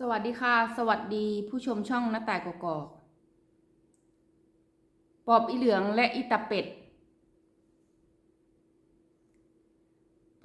สวัสดีค่ะ สวัสดีผู้ชมช่องหน้าแต่กกอกปอบอีเหลืองและอีตาเป็ด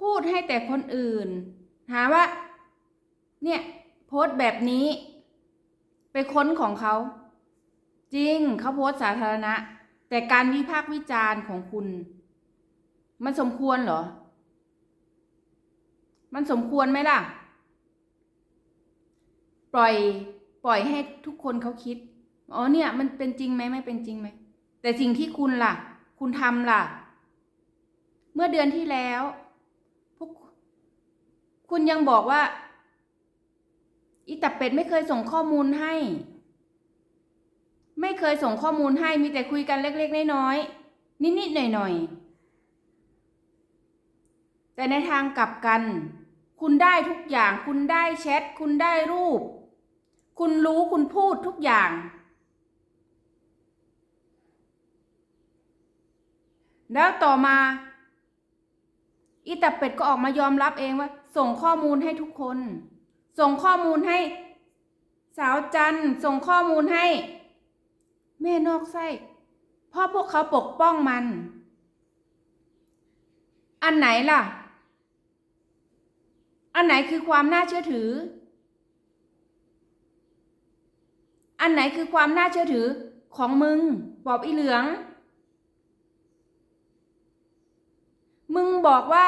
พูดให้แต่คนอื่น หาว่า เนี่ย โพสต์แบบนี้ ไปค้นของเขา จริงเขาโพสต์สาธารณะ แต่การวิพากษ์วิจารณ์ของคุณ มันสมควรเหรอ มันสมควรไหมล่ะ ปล่อยปล่อยให้ทุกคนเขาคิดอ๋อเนี่ย มันเป็นจริงไหมไม่เป็นจริงไหมแต่สิ่งที่คุณล่ะ คุณทำล่ะ เมื่อเดือนที่แล้วพวกคุณยังบอกว่าอีตับเป็ดไม่เคยส่งข้อมูลให้ ไม่เคยส่งข้อมูลให้มีแต่คุยกันเล็กๆน้อยๆนิดๆหน่อยๆแต่ในทางกลับกัน คุณได้ทุกอย่าง คุณได้แชทคุณได้รูป คุณรู้คุณพูดทุกอย่าง แล้วต่อมาอีตับเป็ดก็ออกมายอมรับเองว่า ส่งข้อมูลให้ทุกคน ส่งข้อมูลให้ สาวจันส่งข้อมูลให้ แม่นอกไส้เพราะพวกเขาปกป้องมัน อันไหนล่ะ อันไหนคือความน่าเชื่อถือ อันไหนคือความน่าเชื่อถือของมึงปอบอีเหลือง มึงบอกว่า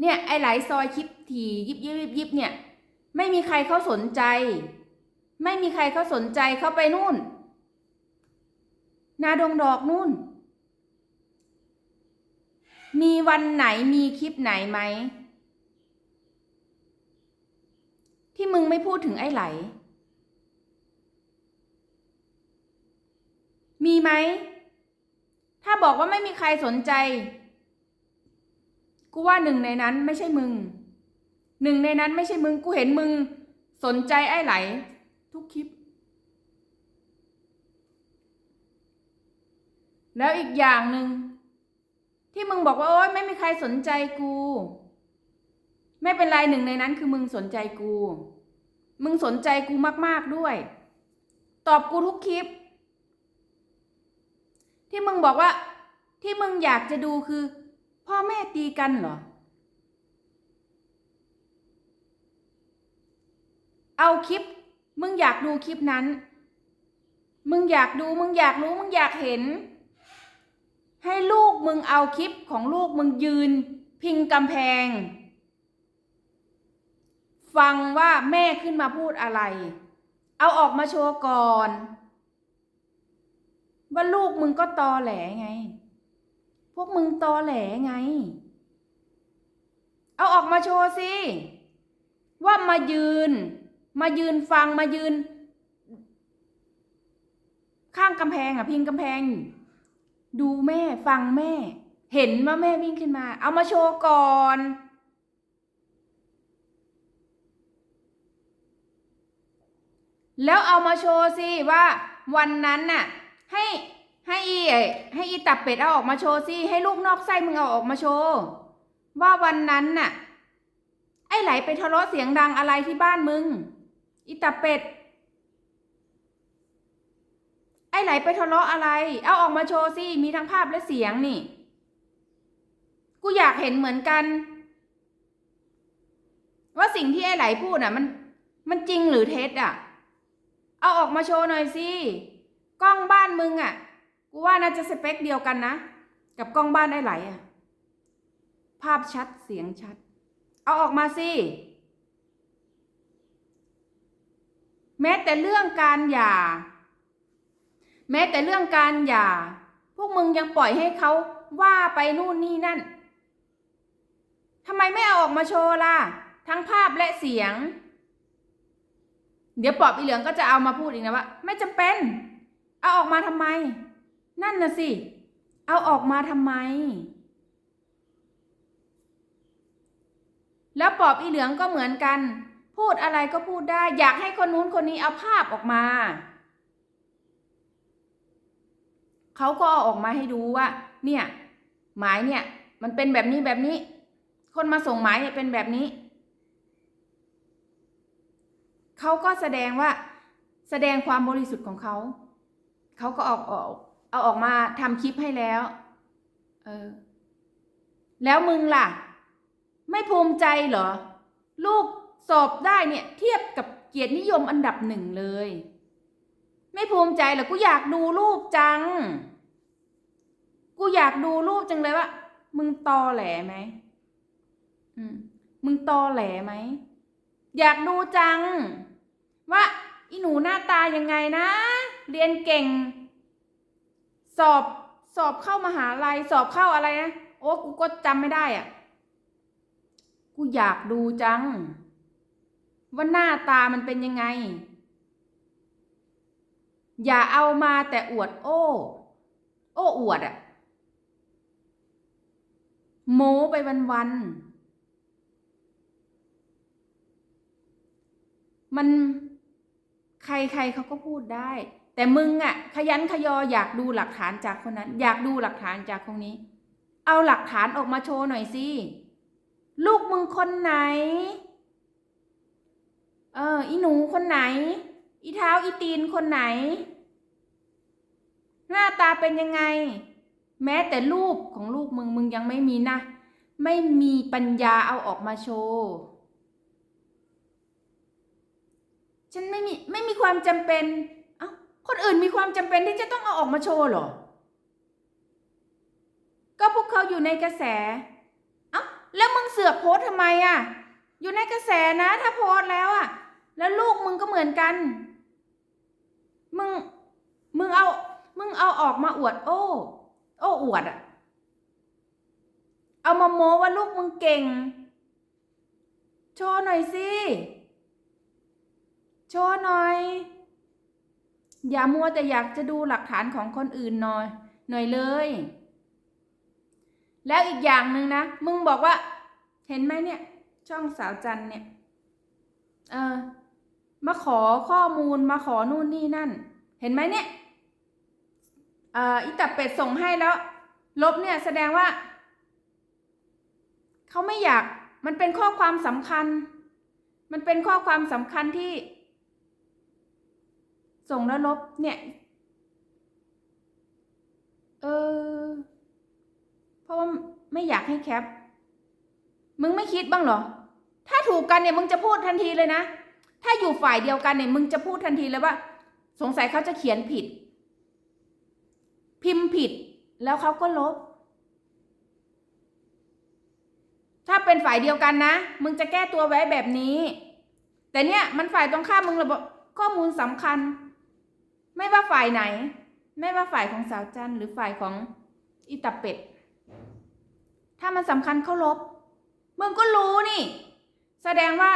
เนี่ยไอไหลซอยคลิปถี่ยิบยิบยิบยิบเนี่ย ไม่มีใครเขาสนใจ ไม่มีใครเขาสนใจเขาไปนู่น นาดงดอกนู่น มีวันไหนมีคลิปไหนไหม ที่มึงไม่พูดถึงไอ้ไหล มีไหม ถ้าบอกว่าไม่มีใครสนใจ กูว่าหนึ่งในนั้นไม่ใช่มึง หนึ่งในนั้นไม่ใช่มึง กูเห็นมึงสนใจไอ้ไหล ทุกคลิป แล้วอีกอย่างหนึ่งที่มึงบอกว่าโอ๊ยไม่มีใครสนใจกู ไม่เป็นไรหนึ่งในนั้นคือมึงสนใจกู มึงสนใจกูมาก ๆด้วย ตอบกูทุกคลิป ที่มึงบอกว่า ที่มึงอยากจะดูคือ พ่อแม่ตีกันเหรอ เอาคลิป มึงอยากดูคลิปนั้น มึงอยากดูมึงอยากรู้มึงอยากเห็น ให้ลูกมึงเอาคลิปของลูกมึงยืน พิงกำแพง ฟังว่าแม่ขึ้นมาพูดอะไร เอาออกมาโชว์ก่อน ว่าลูกมึงก็ตอแหลไง พวกมึงตอแหลไง เอาออกมาโชว์สิ ว่ามายืน มายืนฟังมายืน ข้างกำแพงอะ พิงกำแพง ดูแม่ฟังแม่ เห็นว่าแม่วิ่งขึ้นมา เอามาโชว์ก่อนแล้วเอามาโชว์สิว่าวันนั้นน่ะ ให้ให้อีให้อีตับเป็ดเอาออกมาโชว์สิให้ลูกนอกไส้มึงเอาออกมาโชว์ว่าวันนั้นน่ะ ไอ้ไหลไปทะเลาะเสียงดังอะไรที่บ้านมึง อีตับเป็ด ไอ้ไหลไปทะเลาะอะไร เอาออกมาโชว์สิมีทั้งภาพและเสียงนี่ กูอยากเห็นเหมือนกัน ว่าสิ่งที่ไอ้ไหลพูดน่ะ มัน มันจริงหรือเท็จอะ เอาออกมาโชว์หน่อยสิ กล้องบ้านมึงอะ กูว่าน่าจะสเปคเดียวกันนะ กับกล้องบ้านไอ้ไหลอะ ภาพชัดเสียงชัด เอาออกมาสิแม้แต่เรื่องการหย่า แม้แต่เรื่องการหย่า พวกมึงยังปล่อยให้เขาว่าไปนู่นนี่นั่นทำไมไม่เอาออกมาโชว์ล่ะ ทั้งภาพและเสียง เดี๋ยวปอบอีเหลืองก็จะเอามาพูดอีกนะว่า ไม่จำเป็น เอาออกมาทำไม นั่นน่ะสิ เอาออกมาทำไม แล้วปอบอีเหลืองก็เหมือนกัน พูดอะไรก็พูดได้ อยากให้คนนู้นคนนี้เอาภาพออกมา เขาก็เอาออกมาให้ดูว่า เนี่ย หมายเนี่ย มันเป็นแบบนี้แบบนี้ คนมาส่งหมายเนี่ยเป็นแบบนี้ เขาก็แสดงว่า แสดงความบริสุทธิ์ของเขา เขาก็ออกออกเอาออกมาทำคลิปให้แล้ว เออ แล้วมึงล่ะ ไม่ภูมิใจเหรอ ลูกสอบได้เนี่ย เทียบกับเกียรตินิยมอันดับหนึ่งเลย ไม่ภูมิใจเหรอกูอยากดูรูปจัง กูอยากดูรูปจังเลยว่ามึงตอแหลไหมอืมมึงตอแหลไหม อยากดูจัง ว่าอีหนูหน้าตายังไงนะ เรียนเก่ง สอบสอบเข้ามาหาลัยสอบเข้าอะไรนะโอ้กูก็จำไม่ได้อะ่ะ กูอยากดูจัง ว่าหน้าตามันเป็นยังไง อย่าเอามาแต่อวดโอ้ โอ้อวดอะ่ะ โม้ไปวันๆมันใครๆเขาก็พูดได้ แต่มึงอะ่ะ ขยันขยออยากดูหลักฐานจากคนนั้น อยากดูหลักฐานจากคนนี้ เอาหลักฐานออกมาโชว์หน่อยสิลูกมึงคนไหน เออ อีหนูคนไหน อีเท้าอีตีนคนไหน หน้าตาเป็นยังไง แม้แต่รูปของลูกมึงมึงยังไม่มีนะ ไม่มีปัญญาเอาออกมาโชว์ฉันไม่มีไม่มีความจำเป็น คนอื่นมีความจำเป็นที่จะต้องเอาออกมาโชว์หรอ ก็พวกเขาอยู่ในกระแส เอ้าแล้วมึงเสือกโพสทำไมอะ อยู่ในกระแสนะ ถ้าโพสแล้วอะ แล้วลูกมึงก็เหมือนกัน มึง มึงเอา มึงเอาออกมาอวด โอ้ โอ้อวดอะ เอามาโม้ว่าลูกมึงเก่ง โชว์หน่อยสิ โชว์หน่อย อย่ามัวแต่อยากจะดูหลักฐานของคนอื่นหน่อยหน่อยเลย แล้วอีกอย่างหนึ่งนะ มึงบอกว่า เห็นไหมเนี่ย ช่องสาวจันเนี่ย เออ มาขอข้อมูลมาขอนู่นนี่นั่น เห็นไหมเนี่ย เอ่ออีตับเป็ดส่งให้แล้ว ลบเนี่ยแสดงว่า เขาไม่อยาก มันเป็นข้อความสำคัญ มันเป็นข้อความสำคัญที่ ส่งแล้วลบเนี่ยเออเพราะว่าไม่อยากให้แคป มึงไม่คิดบ้างเหรอ ถ้าถูกกันเนี่ยมึงจะพูดทันทีเลยนะ ถ้าอยู่ฝ่ายเดียวกันเนี่ยมึงจะพูดทันทีเลยว่า สงสัยเขาจะเขียนผิด พิมพ์ผิด แล้วเขาก็ลบ ถ้าเป็นฝ่ายเดียวกันนะ มึงจะแก้ตัวไว้แบบนี้ แต่เนี่ยมันฝ่ายตรงข้ามมึงระบบข้อมูลสำคัญ ไม่ว่าฝ่ายไหน ไม่ว่าฝ่ายของสาวจันหรือฝ่ายของอีตาเป็ด ถ้ามันสำคัญเขาลบ มึงก็รู้นี่ แสดงว่า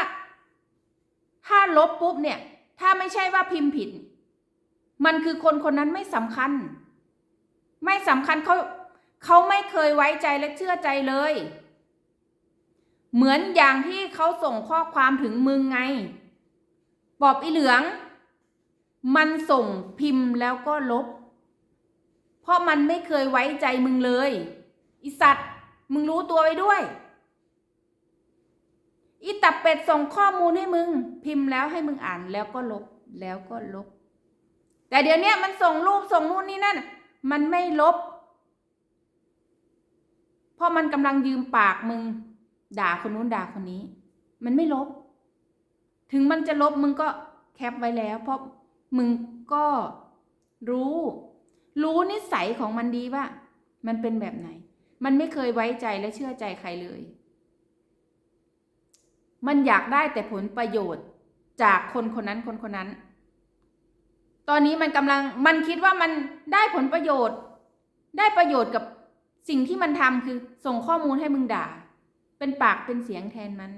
ถ้าลบปุ๊บเนี่ย ถ้าไม่ใช่ว่าพิมพ์ผิด มันคือคนคนนั้นไม่สำคัญ ไม่สำคัญเขาเขาไม่เคยไว้ใจและเชื่อใจเลย เหมือนอย่างที่เขาส่งข้อความถึงมึงไงปอบอีเหลือง มันส่งพิมพ์แล้วก็ลบ เพราะมันไม่เคยไว้ใจมึงเลยอีสัตว์มึงรู้ตัวไว้ด้วยอีตับเป็ดส่งข้อมูลให้มึง พิมพ์แล้วให้มึงอ่านแล้วก็ลบแล้วก็ลบ แต่เดี๋ยวนี้มันส่งรูปส่งนู่นนี่นั่น มันไม่ลบ เพราะมันกำลังยืมปากมึง ด่าคนนู้นด่าคนนี้ มันไม่ลบ ถึงมันจะลบมึงก็แคปไว้แล้ว เพราะ มึงก็รู้ รู้นิสัยของมันดีว่า มันเป็นแบบไหน มันไม่เคยไว้ใจและเชื่อใจใครเลย มันอยากได้แต่ผลประโยชน์จากคนคนนั้นคนคนนั้น ตอนนี้มันกำลังมันคิดว่ามันได้ผลประโยชน์ ได้ประโยชน์กับสิ่งที่มันทำคือส่งข้อมูลให้มึงด่า เป็นปากเป็นเสียงแทนมัน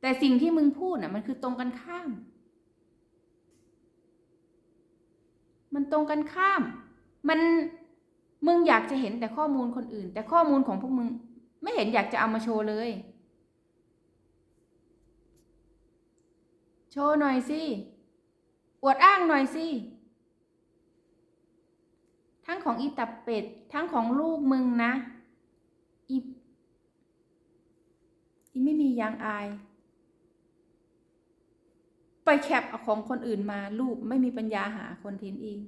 แต่สิ่งที่มึงพูดน่ะ มันคือตรงกันข้าม มันตรงกันข้าม มันมึงอยากจะเห็นแต่ข้อมูลคนอื่น แต่ข้อมูลของพวกมึง ไม่เห็นอยากจะเอามาโชว์เลย โชว์หน่อยสิอวดอ้างหน่อยสิทั้งของอีตับเป็ด ทั้งของลูกมึงนะอีอีไม่มียางอาย ไปแคปเอาของคนอื่นมาลูกไม่มีปัญญาหาคนเทนต์เอง